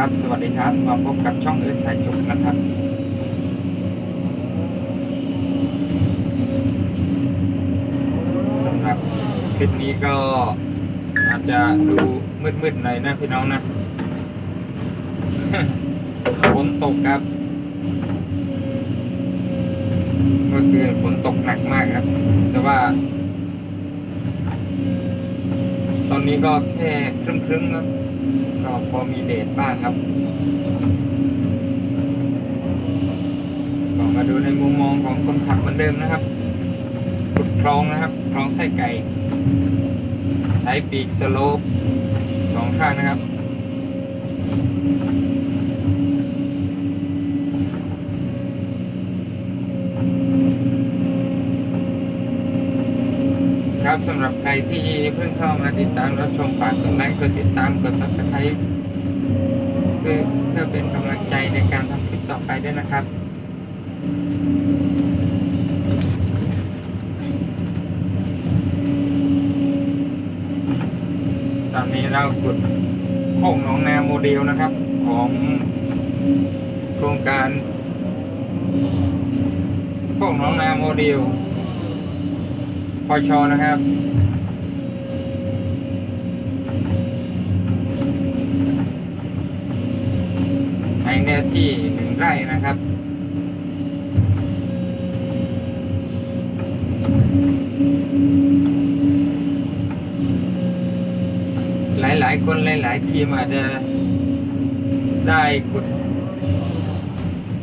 ครับ สวัสดีครับ มาพบกับช่องเอิร์ธสายจุกนะครับ สำหรับคลิปนี้ก็อาจจะดูมืดๆหน่อยนะพี่น้องนะฝนตกครับ เมื่อคืนฝนตกหนักมากครับ แต่ว่า ตอนนี้ก็แค่ครึ่งๆครับ ก็พอมีเดทบ้างครับก็มาดูในมุมมองของคนขับเหมือนเดิมนะครับขุดคลองนะครับคลองไส้ไก่ใช้ปีกสโลปสองข้างนะครับ ครับสำหรับใครที่เพิ่งเข้ามาติดตามรับชมฝากกดไลค์กดติดตามกดซับสไครต์เพื่อเพื่อเป็นกำลังใจในการทำคลิปต่อไปด้วยนะครับตอนนี้เราขุดโค้งหนองนาโมเดลนะครับ ของโครงการโค้งหนองนาโมเดล พอชอนะครับ ในเนื้อที่หนึ่งไร่นะครับหลาย ๆ คนหลาย ๆ ทีมอาจจะได้ขุด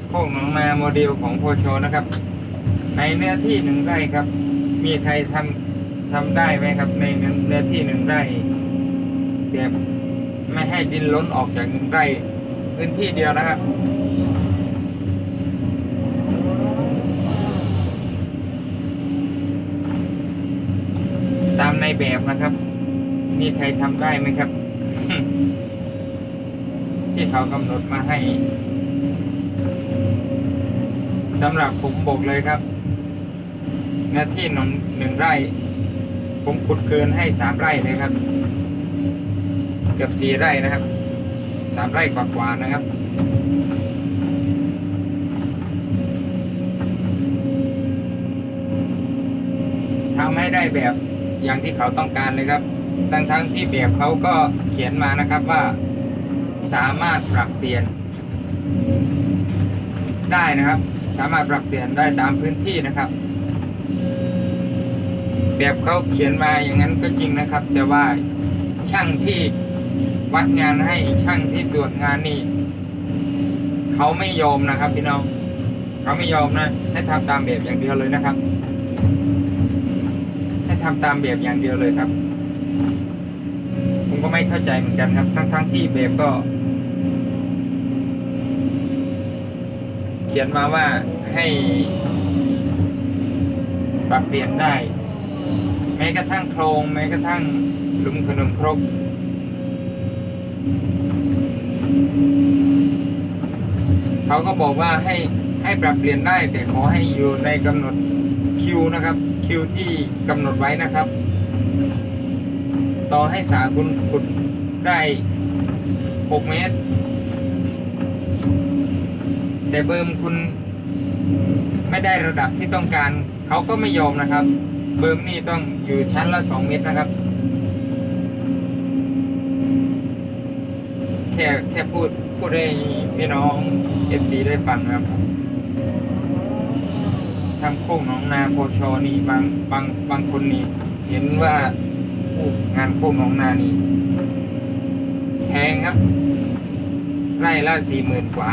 โค้งหนองนาโมเดลของพอชอนะครับ ในเนื้อที่หนึ่งไร่ครับ มีใครทำทำได้ไหมครับ ในเนื้อที่หนึ่งไร่แบบไม่ให้ดินล้นออกจากหนึ่งไร่พื้นที่เดียวนะครับตามในแบบนะครับ มีใครทำได้ไหมครับ ที่เขากำหนดมาให้สำหรับผมบอกเลยครับ หน้าที่หนึ่งหนึ่งไร่ ผมขุดเกินให้สามไร่เลยครับ เกือบสี่ไร่นะครับสามไร่กว่าๆนะครับทำให้ได้แบบอย่างที่เขาต้องการเลยครับ ทั้งทั้งที่แบบเขาก็เขียนมานะครับว่า สามารถปรับเปลี่ยน ได้นะครับ สามารถปรับเปลี่ยนได้ตามพื้นที่นะครับ แบบเขาเขียนมาอย่างนั้นก็จริงนะครับ แต่ว่าช่างที่วัดงานให้ช่างที่ตรวจงานนี่เขาไม่ยอมนะครับพี่น้องเขาไม่ยอมนะ ให้ทำตามแบบอย่างเดียวเลยนะครับ ให้ทำตามแบบอย่างเดียวเลยครับ ผมก็ไม่เข้าใจเหมือนกันครับ ทั้งๆทที่แบบก็ เขียนมาว่าให้ปรับเปลี่ยนได้ ม้กระทั่งโครงแม้กระทั่งลุมขนมครกเขาก็บอกว่าให้ให้ปรับเปลี่ยนได้แต่ขอให้อยู่ในกำหนดคิวนะครับคิวที่กำหนดไว้นะครับ ต่อให้สาคุณขุดได้ 6 เมตร แต่เบิมคุณไม่ได้ระดับที่ต้องการ เขาก็ไม่ยอมนะครับ เบิมนี่ต้องอยู่ชั้นละ2เมตรนะครับ แค่แค่พูดพูดให้พี่น้อง FC ได้ฟังนะครับทำโค้งหน้องนาโพชอนี่บางบางบางคนนี่เห็นว่างานโค้งหน้องนานี่แพงครับไร่ละสี่หมื่นกว่า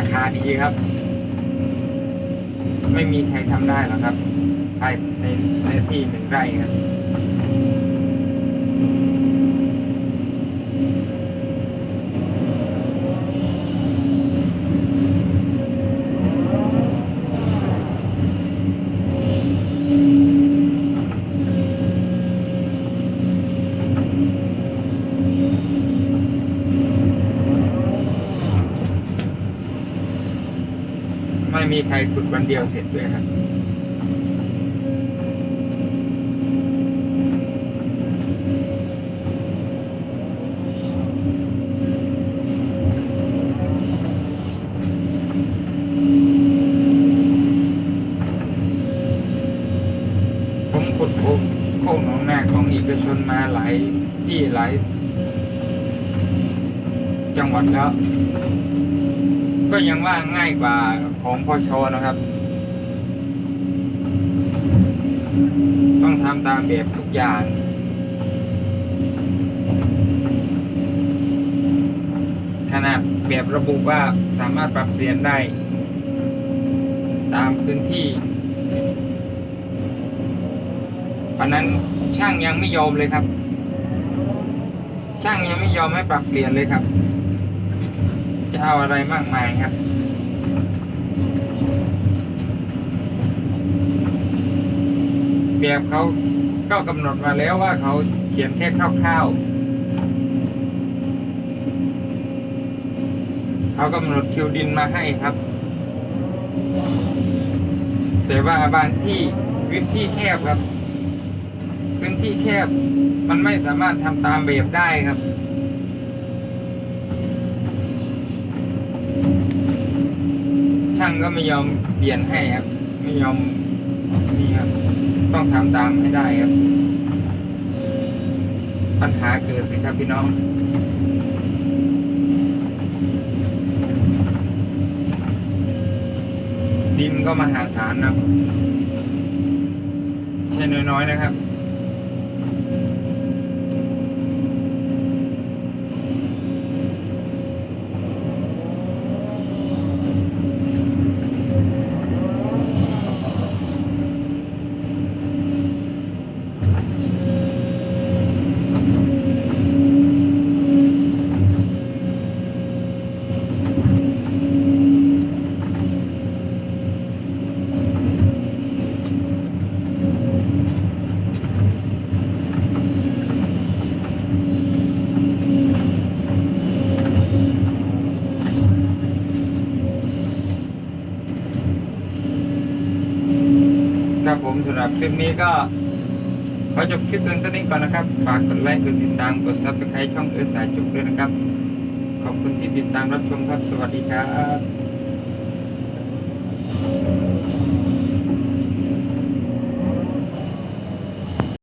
ราคาดีครับ ไม่มีใครทำได้หรอกครับภายในในที่หนึ่งไร่ครับ ไม่มีใครขุดวันเดียวเสร็จด้วยครับผมขุดโค้งหนองนาของเอกชนมาหลายที่หลายจังหวัดแล้ว ก็ยังว่าง่ายกว่าของพอชนะครับ ต้องทำตามแบบทุกอย่างขนาดแบบระบุว่าสามารถปรับเปลี่ยนได้ ตามพื้นที่วันนั้นช่างยังไม่ยอมเลยครับ ช่างยังไม่ยอมให้ปรับเปลี่ยนเลยครับ จะเอาอะไรมากมายครับ แบบเขาก็กำหนดมาแล้วว่าเขาเขียนแค่คร่าวๆ เขากำหนดคิวดินมาให้ครับ แต่ว่าบางที่พื้นที่แคบครับ พื้นที่แคบมันไม่สามารถทำตามแบบได้ครับ ช่างก็ไม่ยอมเปลี่ยนให้ครับ ไม่ยอมนี่ครับ ต้องทำตามให้ได้ครับ ปัญหาเกิดสิครับพี่น้องดินก็มหาศาลนะครับใช่น้อยๆนะครับ สำหรับคลิปนี้ก็ขอจบคลิปเพียงเท่านี้ก่อนนะครับ ฝากกดไลค์กดติดตามกดซับสไครต์ช่องเออสายจุกด้วยนะครับ ขอบคุณที่ติดตามรับชมครับ สวัสดีครับ